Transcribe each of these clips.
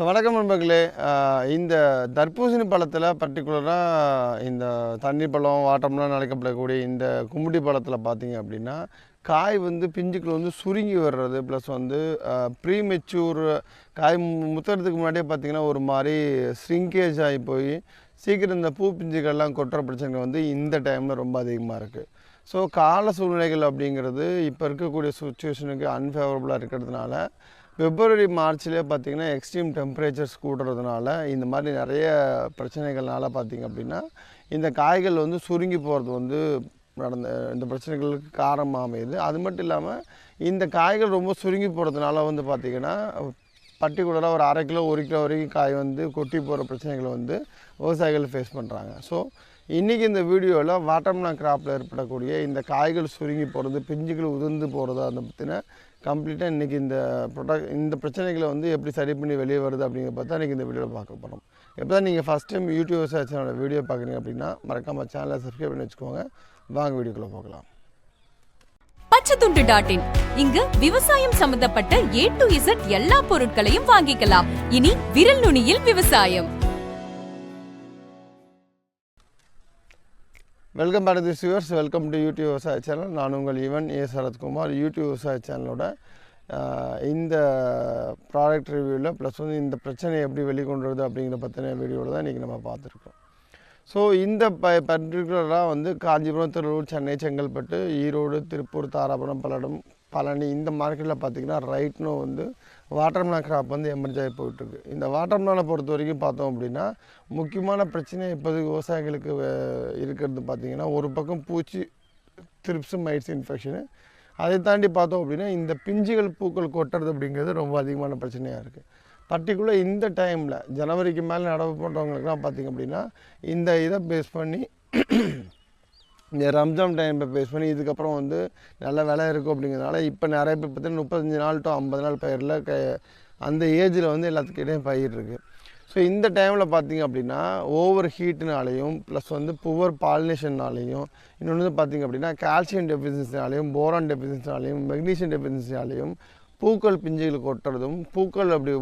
So வணக்கம் நண்பர்களே. இந்த தர்பூசணி பழத்தில் பர்டிகுலராக இந்த தண்ணி பழம் வாட்டம்லாம் அழைக்கப்படக்கூடிய இந்த கும்முட்டி பழத்தில் பார்த்தீங்க அப்படின்னா காய் வந்து பிஞ்சுக்கள் வந்து சுருங்கி வர்றது ப்ளஸ் வந்து ப்ரீ மெச்சூர் காய் முத்துறதுக்கு முன்னாடியே பார்த்தீங்கன்னா ஒரு மாதிரி ஸ்ரிங்கேஜ் ஆகி போய் சீக்கிரம் இந்த பூ பிஞ்சுகள்லாம் கொட்டுற பிரச்சனைகள் வந்து இந்த டைமில் ரொம்ப அதிகமாக இருக்குது ஸோ கால சூழ்நிலைகள் அப்படிங்கிறது இப்போ இருக்கக்கூடிய சுச்சுவேஷனுக்கு அன்ஃபேவரபுளாக இருக்கிறதுனால பிப்ரவரி மார்ச்லேயே பார்த்தீங்கன்னா எக்ஸ்ட்ரீம் டெம்பரேச்சர்ஸ் கூடுறதுனால இந்த மாதிரி நிறைய பிரச்சனைகள்னால பார்த்தீங்க அப்படின்னா இந்த காய்கள் வந்து சுருங்கி போகிறது வந்து நடந்த இந்த பிரச்சனைகளுக்கு காரணமாக அமையுது அது மட்டும் இல்லாமல் இந்த காய்கள் ரொம்ப சுருங்கி போகிறதுனால வந்து பார்த்திங்கன்னா பர்டிகுலராக ஒரு அரை கிலோ ஒரு கிலோ வரைக்கும் காய் வந்து கொட்டி போகிற பிரச்சனைகளை வந்து விவசாயிகள் ஃபேஸ் பண்ணுறாங்க ஸோ இன்றைக்கி இந்த வீடியோவில் வாட்டர்மலா கிராப்பில் ஏற்படக்கூடிய இந்த காய்கள் சுருங்கி போகிறது பிஞ்சுகள் உதிர்ந்து போகிறது அதை பற்றின கம்ப்ளீட்டாக இன்றைக்கி இந்த ப்ரொடக்ட் இந்த பிரச்சனைகளை வந்து எப்படி சரி பண்ணி வெளியே வருது அப்படிங்கிற பார்த்தா இன்றைக்கி இந்த வீடியோவில் பார்க்க போகிறோம் எப்போ தான் நீங்கள் ஃபஸ்ட் டைம் யூடியூப் சேனலோட வீடியோ பார்க்குறீங்க அப்படின்னா மறக்காமல் சேனலை சப்ஸ்கிரைப் பண்ணி வச்சுக்கோங்க. வாங்க வீடியோக்குள்ளே போகலாம். பச்சைத்துண்டு டாட் இன் இங்கு விவசாயம் சம்பந்தப்பட்ட ஏ டு இசட் எல்லா பொருட்களையும் வாங்கிக்கலாம். இனி விரல் நுனியில் விவசாயம். Welcome back the viewers welcome to YouTube விவசாய சேனல் நான் உங்கள் இவன் ஏ சரத்குமார் யூடியூப் விவசாய சேனலோட இந்த ப்ராடக்ட் ரிவ்யூவில் ப்ளஸ் வந்து இந்த பிரச்சனையை எப்படி வெளிக்கொண்டுறது அப்படிங்கிற பற்றின வீடியோவில் தான் இன்றைக்கி நம்ம பார்த்துருக்கோம். ஸோ இந்த ப பர்டிகுலராக வந்து காஞ்சிபுரம் திருவள்ளூர் சென்னை செங்கல்பட்டு ஈரோடு திருப்பூர் தாராபுரம் பல்லடம் பழனி இந்த மார்க்கெட்டில் பார்த்தீங்கன்னா ரைட்னோ வந்து வாட்டர்மெலன் கிராப் வந்து எமர்ஜ் ஆகி போயிட்டுருக்கு. இந்த வாட்டர்மெலனை பொறுத்த வரைக்கும் பார்த்தோம் அப்படின்னா முக்கியமான பிரச்சனை இப்போது விவசாயிகளுக்கு இருக்கிறது பார்த்தீங்கன்னா ஒரு பக்கம் பூச்சி த்ரிப்ஸு மைட்ஸ் இன்ஃபெக்ஷனு அதை தாண்டி பார்த்தோம் அப்படின்னா இந்த பிஞ்சுகள் பூக்கள் கொட்டுறது அப்படிங்கிறது ரொம்ப அதிகமான பிரச்சனையாக இருக்குது பர்டிகுலர் இந்த டைமில் ஜனவரிக்கு மேலே நடவு பண்ணுறவங்களுக்குலாம் பார்த்திங்க அப்படின்னா இந்த இதை பேஸ் பண்ணி இந்த ரம்ஜான் டைமை பேஸ் பண்ணி இதுக்கப்புறம் வந்து நல்ல விலை இருக்கும் அப்படிங்கிறதுனால இப்போ நிறைய பேர் பார்த்தீங்கன்னா முப்பத்தஞ்சு நாள் டு ஐம்பது நாள் பயிரில் க அந்த ஏஜில் வந்து எல்லாத்துக்கிட்டையும் பயிர் இருக்குது ஸோ இந்த டைமில் பார்த்தீங்க அப்படின்னா ஓவர் ஹீட்டுனாலையும் ப்ளஸ் வந்து புவர் பாலினேஷன்னாலையும் இன்னொன்று வந்து பார்த்தீங்க அப்படின்னா கால்சியம் டெஃபிஷியன்சினாலையும் போரான் டெஃபிஷியன்சினாலையும் மெக்னீஷியம் டெஃபிஷியன்சினாலையும் பூக்கள் பிஞ்சுகளை கொட்டுறதும் பூக்கள் அப்படி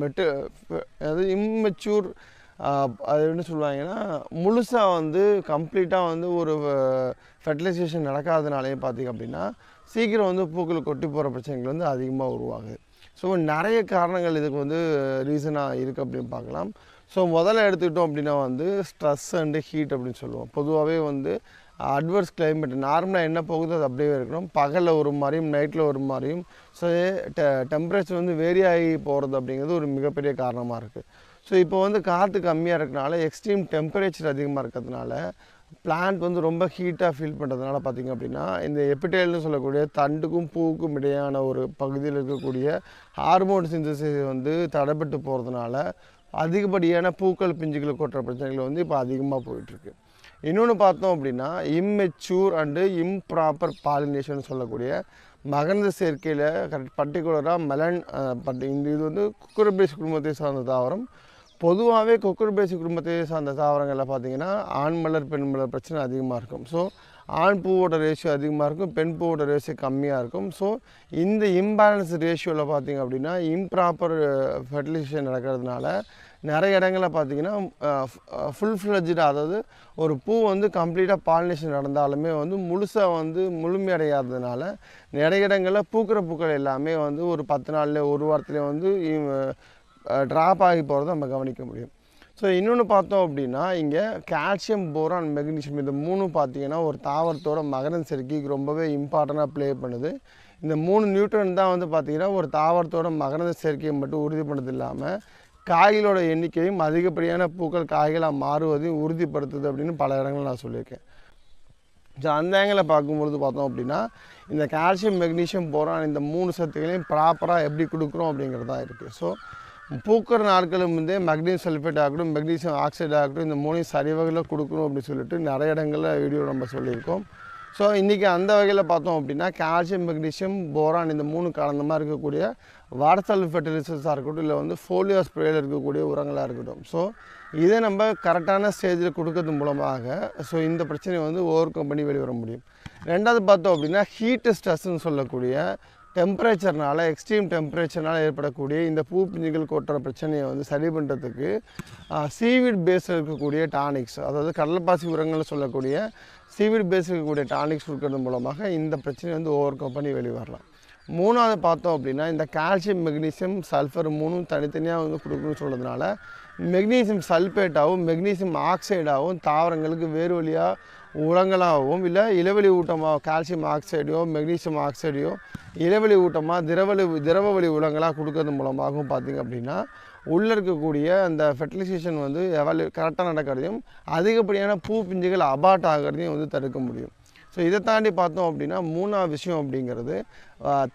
மெட்டு அதாவது இம்மெச்சூர் அது என்ன சொல்லுவாங்கன்னா முழுசாக வந்து கம்ப்ளீட்டாக வந்து ஒரு ஃபெர்டிலைசேஷன் நடக்காதனாலேயும் பார்த்தீங்க அப்படின்னா சீக்கிரம் வந்து பூக்கள் கொட்டி போகிற பிரச்சனைகள் வந்து அதிகமாக உருவாகுது. ஸோ நிறைய காரணங்கள் இதுக்கு வந்து ரீசனாக இருக்குது அப்படின்னு பார்க்கலாம். ஸோ முதல்ல எடுத்துக்கிட்டோம் அப்படின்னா வந்து ஸ்ட்ரெஸ் அண்டு ஹீட் அப்படின்னு சொல்லுவோம். பொதுவாகவே வந்து அட்வர்ஸ் கிளைமேட் நார்மலாக என்ன போகுதோ அது அப்படியே இருக்கணும். பகலில் ஒரு மாதிரியும் நைட்டில் ஒரு மாதிரியும். ஸோ டெ டெம்பரேச்சர் வந்து வேரி ஆகி போகிறது அப்படிங்கிறது ஒரு மிகப்பெரிய காரணமாக இருக்குது ஸோ இப்போ வந்து காற்று கம்மியாக இருக்கனால எக்ஸ்ட்ரீம் டெம்பரேச்சர் அதிகமாக இருக்கிறதுனால பிளான்ட் வந்து ரொம்ப ஹீட்டாக ஃபீல் பண்ணுறதுனால பார்த்திங்க அப்படின்னா இந்த எபிடேல்னு சொல்லக்கூடிய தண்டுக்கும் பூவுக்கும் இடையான ஒரு பகுதியில் இருக்கக்கூடிய ஹார்மோன் சிந்தசிஸ் வந்து தடைப்பட்டு போகிறதுனால அதிகப்படியான பூக்கள் பிஞ்சுகளை கொட்டுற பிரச்சனைகள் வந்து இப்போ அதிகமாக போயிட்டுருக்கு இன்னொன்று பார்த்தோம் அப்படின்னா இம்மெச்சூர் அண்டு இம்ப்ராப்பர் பாலினேஷன் சொல்லக்கூடிய மகந்த சேர்க்கையில் கரெக்ட் பர்டிகுலராக மெலன் பட் இந்த இது வந்து குக்குரபேசி குடும்பத்தை சார்ந்த தாவரம். பொதுவாகவே கொக்குர்பேசி குடும்பத்தை சார்ந்த தாவரங்களில் பார்த்தீங்கன்னா ஆண் மலர் பெண் மலர் பிரச்சனை அதிகமாக இருக்கும். ஸோ ஆண் பூவோட ரேஷியோ அதிகமாக இருக்கும் பெண் பூவோட ரேஷியோ கம்மியாக இருக்கும். ஸோ இந்த இம்பேலன்ஸ் ரேஷியோவில் பார்த்தீங்க அப்படின்னா இம்ப்ராப்பர் ஃபெர்டிலைசேஷன் நடக்கிறதுனால நிறைய இடங்களில் பார்த்தீங்கன்னா ஃபுல் ஃப்ளெஜ்டு அதாவது ஒரு பூ வந்து கம்ப்ளீட்டாக பாலினேஷன் நடந்தாலுமே வந்து முழுசாக வந்து முழுமையடையாததுனால நிறைய இடங்களில் பூக்கிற பூக்கள் எல்லாமே வந்து ஒரு பத்து நாள்ல ஒரு வாரத்துலேயே வந்து ட்ராப் ஆகி போகிறத நம்ம கவனிக்க முடியும். ஸோ இன்னொன்று பார்த்தோம் அப்படின்னா இங்கே கால்சியம் போரான் மெக்னீஷியம் இந்த மூணு பார்த்தீங்கன்னா ஒரு தாவரத்தோட மகரந்த செருக்கிக்கு ரொம்பவே இம்பார்ட்டண்ட்டாக ப்ளே பண்ணுது. இந்த மூணு நியூட்ரன் தான் வந்து பார்த்திங்கன்னா ஒரு தாவரத்தோட மகரந்த சேர்க்கையை மட்டும் உறுதி பண்ணது இல்லாமல் காய்களோட எண்ணிக்கையும் அதிகப்படியான பூக்கள் காய்களாக மாறுவதையும் உறுதிப்படுத்துது அப்படின்னு பல இடங்கள் நான் சொல்லியிருக்கேன். ஸோ அந்த ஆங்கிளில் பார்க்கும்பொழுது பார்த்தோம் அப்படின்னா இந்த கால்சியம் மெக்னீஷியம் போரான் இந்த மூணு சத்துக்களையும் ப்ராப்பராக எப்படி கொடுக்குறோம் அப்படிங்கிறது தான் இருக்குது ஸோ பூக்கிற நாட்களும் வந்து மெக்னீசியம் சல்ஃபேட் ஆகட்டும் மெக்னீசியம் ஆக்சைடு ஆகட்டும் இந்த மூணையும் சரிவகையில் கொடுக்கணும் அப்படின்னு சொல்லிட்டு நிறைய இடங்களில் வீடியோ நம்ம சொல்லியிருக்கோம். ஸோ இன்றைக்கி அந்த வகையில் பார்த்தோம் அப்படின்னா கால்சியம் மெக்னீஷியம் போரான் இந்த மூணு கலந்தமாக இருக்கக்கூடிய வாட்சல் ஃபெர்டிலைசர்ஸாக இருக்கட்டும் இல்லை வந்து ஃபோலியோ ஸ்ப்ரேயில் இருக்கக்கூடிய உரங்களாக இருக்கட்டும். ஸோ இதை நம்ம கரெக்டான ஸ்டேஜில் கொடுக்கறது மூலமாக ஸோ இந்த பிரச்சனையை வந்து ஓவர் கம் பண்ணி வெளிவர முடியும். ரெண்டாவது பார்த்தோம் அப்படின்னா ஹீட்டு ஸ்ட்ரெஸ்ன்னு சொல்லக்கூடிய டெம்பரேச்சர்னால எக்ஸ்ட்ரீம் டெம்பரேச்சர்னால் ஏற்படக்கூடிய இந்த பூ பிஞ்சுகள் கொட்டுற பிரச்சனையை வந்து சரி பண்ணுறதுக்கு சீவிட் பேஸில் இருக்கக்கூடிய டானிக்ஸ் அதாவது கடல்பாசி உரங்கள்னு சொல்லக்கூடிய சீவிட் பேஸில் இருக்கக்கூடிய டானிக்ஸ் கொடுக்கறது மூலமாக இந்த பிரச்சனையை வந்து ஓவர் கம் பண்ணி வெளிவரலாம் மூணாவது பார்த்தோம் அப்படின்னா இந்த கால்சியம் மெக்னீசியம் சல்ஃபர் மூணும் தனித்தனியாக வந்து கொடுக்கணும்னு சொல்கிறதுனால மெக்னீசியம் சல்பேட்டாகவும் மெக்னீசியம் ஆக்சைடாகவும் தாவரங்களுக்கு வேறு வழியாக உரங்களாகவும் இல்லை இளவெளி ஊட்டமாக கால்சியம் ஆக்சைடையோ மெக்னீசியம் ஆக்சைடையோ இளவெளி ஊட்டமாக திரவலி திரவ வழி உரங்களாக கொடுக்கறது மூலமாகவும் பார்த்திங்க அப்படின்னா உள்ளே இருக்கக்கூடிய அந்த ஃபெர்டிலைசேஷன் வந்து எவ்வளவு கரெக்டாக நடக்கிறதையும் அதிகப்படியான பூ பிஞ்சுகள் அபாட் ஆகிறதையும் வந்து தடுக்க முடியும். ஸோ இதை தாண்டி பார்த்தோம் அப்படின்னா மூணாவது விஷயம் அப்படிங்கிறது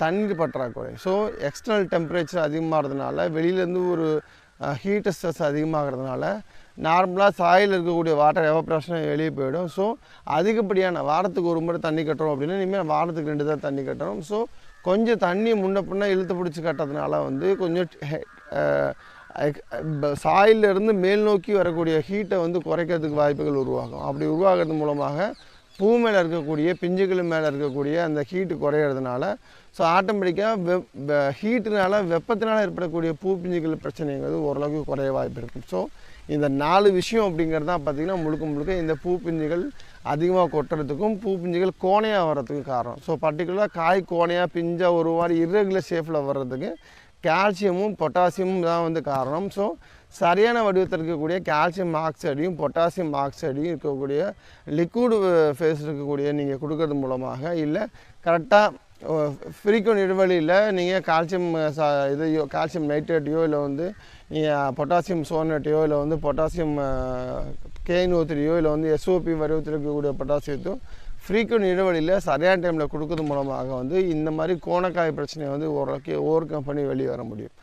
தண்ணீர் பற்றாக்குறை. ஸோ எக்ஸ்டர்னல் டெம்பரேச்சர் அதிகமாகிறதுனால வெளியிலேருந்து ஒரு ஹீட்டு ஸ்ட்ரெஸ் அதிகமாகிறதுனால நார்மலாக சாயில் இருக்கக்கூடிய வாட்டர் எவப்ரேஷன் வெளியே போயிடும். ஸோ அதிகப்படியான வாரத்துக்கு ஒரு முறை தண்ணி கட்டுறோம் அப்படின்னா இனிமேல் வாரத்துக்கு ரெண்டு தான் தண்ணி கட்டணும். ஸோ கொஞ்சம் தண்ணி முன்ன பின்ன இழுத்து பிடிச்சி கட்டுறதுனால வந்து கொஞ்சம் சாயிலிருந்து மேல் நோக்கி வரக்கூடிய ஹீட்டை வந்து குறைக்கிறதுக்கு வாய்ப்புகள் உருவாகும். அப்படி உருவாகிறது மூலமாக பூ மேலே இருக்கக்கூடிய பிஞ்சுகள் மேலே இருக்கக்கூடிய அந்த ஹீட்டு குறையிறதுனால ஸோ ஆட்டோமேட்டிக்காக வெப் ஹீட்டுனால வெப்பத்தினால் ஏற்படக்கூடிய பூ பிஞ்சுகள் பிரச்சனைங்கிறது ஓரளவுக்கு குறைய வாய்ப்பு இருக்கும் ஸோ இந்த நாலு விஷயம் அப்படிங்கிறது தான் பார்த்திங்கன்னா முழுக்க முழுக்க இந்த பூ பிஞ்சுகள் அதிகமாக கொட்டுறதுக்கும் பூ பிஞ்சுகள் கோணையாக வர்றதுக்கும் காரணம். ஸோ பர்டிகுலராக காய் கோணையாக பிஞ்சாக ஒரு மாதிரி இர்ரெகுலர் ஷேஃபில் வர்றதுக்கு கால்சியமும் பொட்டாசியமும் தான் வந்து காரணம். ஸோ சரியான வடிவத்தில் இருக்கக்கூடிய கால்சியம் ஆக்சைடையும் பொட்டாசியம் ஆக்சைடையும் இருக்கக்கூடிய லிக்விடு ஃபேஸ் இருக்கக்கூடிய நீங்கள் கொடுக்கறது மூலமாக இல்லை கரெக்டாக ஃப்ரீக்வன் இடைவெளியில் நீங்கள் கால்சியம் சா இதையோ கால்சியம் நைட்ரேட்டையோ இல்லை வந்து நீங்கள் பொட்டாசியம் சோனேட்டையோ இல்லை வந்து பொட்டாசியம் கேனோத்திரியோ இல்லை வந்து எஸ்ஓபி வடிவத்தில் இருக்கக்கூடிய பொட்டாசியத்தையும் ஃப்ரீக்வன் இடைவெளியில் சரியான டைமில் கொடுக்கறது மூலமாக வந்து இந்த மாதிரி கோணக்காய் பிரச்சனையை வந்து ஓரளவுக்கு ஓவர் கம் பண்ணி வெளியே வர முடியும்.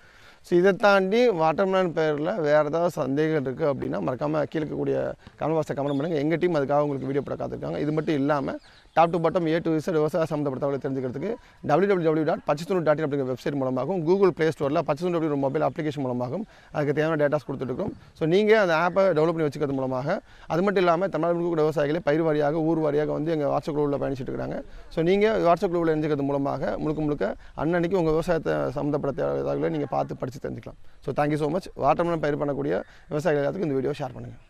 ஸோ இதை தாண்டி வாட்டர்மேன் பேரில் வேறு ஏதாவது சந்தேகம் இருக்குது அப்படின்னா மறக்காமல் கீழே இருக்கக்கூடிய கமெண்ட் பாக்ஸை கமெண்ட் பண்ணுங்கள் எங்கள் டீம் அதுக்காக உங்களுக்கு வீடியோ படம் காத்திருக்காங்க. இது மட்டும் இல்லாமல் top to bottom A to Z விவசாய சம்மந்தப்பட்டவர்களை தெரிஞ்சுக்கிறதுக்கு W W W dot Pachathur dot அப்படிங்கிற வெப்சைட் மூலமாகவும் கூகுள் ப்ளே ஸ்டோரில் பச்சத்தூர் அப்படிங்கிற மொபைல் அப்ளிகேஷன் மூலமாகவும் அதுக்கு தேவையான டேட்டாஸ் கொடுத்துருக்கோம் ஸோ நீங்கள் அந்த ஆப்பை டெவலப் பண்ணி வச்சுக்கிறது மூலமாக அது மட்டும் இல்லாமல் தமிழ்நாடு விவசாயிகளை பயிர் வாரியாக ஊர் வாரியாக வந்து எங்கள் வாட்ஸ்அப் குழுவில் பயணிச்சுட்டு இருக்காங்க. ஸோ நீங்கள் வாட்ஸ்அப் குழுவில் இணைஞ்சிக்கிறது மூலமாக முழுக்க முழுக்க அன்னன்னைக்கு உங்கள் விவசாயத்தை சம்மந்தப்பட்ட தகவலை நீங்கள் பார்த்து படித்து தெரிஞ்சுக்கலாம். So thank you so much watermelon பயிர் பண்ணக்கூடிய விவசாயிகள் எல்லாத்துக்கும் இந்த வீடியோ ஷேர் பண்ணுங்கள்